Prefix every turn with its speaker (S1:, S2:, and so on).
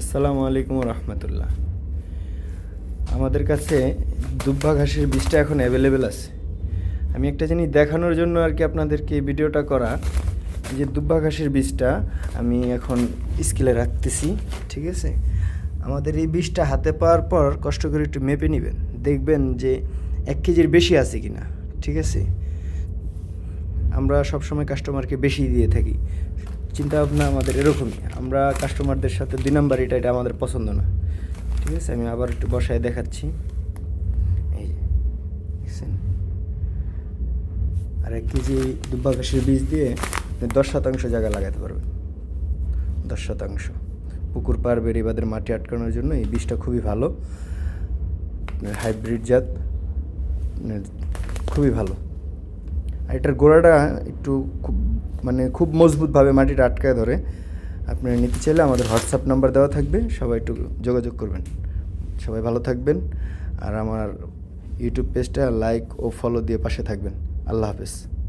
S1: আসসালামু আলাইকুম রহমতুল্লাহ। আমাদের কাছে দুব্বা ঘাসের বীজটা এখন অ্যাভেলেবেল আছে। আমি একটা জিনিস দেখানোর জন্য আর কি আপনাদেরকে ভিডিওটা করা। যে দুব্বা ঘাসের বীজটা আমি এখন স্কেলে রাখতেছি, ঠিক আছে? আমাদের এই বীজটা হাতে পাওয়ার পর কষ্ট করে একটু মেপে নেবেন। দেখবেন যে এক কেজির বেশি আছে কি না ঠিক আছে? আমরা সবসময় কাস্টমারকে বেশি দিয়ে থাকি। চিন্তা ভাবনা আমাদের এরকমই। আমরা কাস্টমারদের সাথে দুই নাম্বার এটা এটা আমাদের পছন্দ না। ঠিক আছে? আমি আবার একটু বসায় দেখাচ্ছি। এই দেখছেন? আর এক কেজি দুব্বা ঘাসের বীজ দিয়ে আপনি দশ শতাংশ জায়গা লাগাতে পারবেন। দশ শতাংশ। পুকুর পার বেড়িবাদের মাটি আটকানোর জন্য এই বীজটা খুবই ভালো। হাইব্রিড জাত খুবই ভালো। আর এটার গোড়াটা একটু খুব মানে খুব মজবুতভাবে মাটিটা আটকায় ধরে। আপনারা নিতে চাইলে আমাদের হোয়াটসঅ্যাপ নাম্বার দেওয়া থাকবে, সবাই একটু যোগাযোগ করবেন। সবাই ভালো থাকবেন আর আমার ইউটিউব পেজটা লাইক ও ফলো দিয়ে পাশে থাকবেন। আল্লাহ হাফেজ।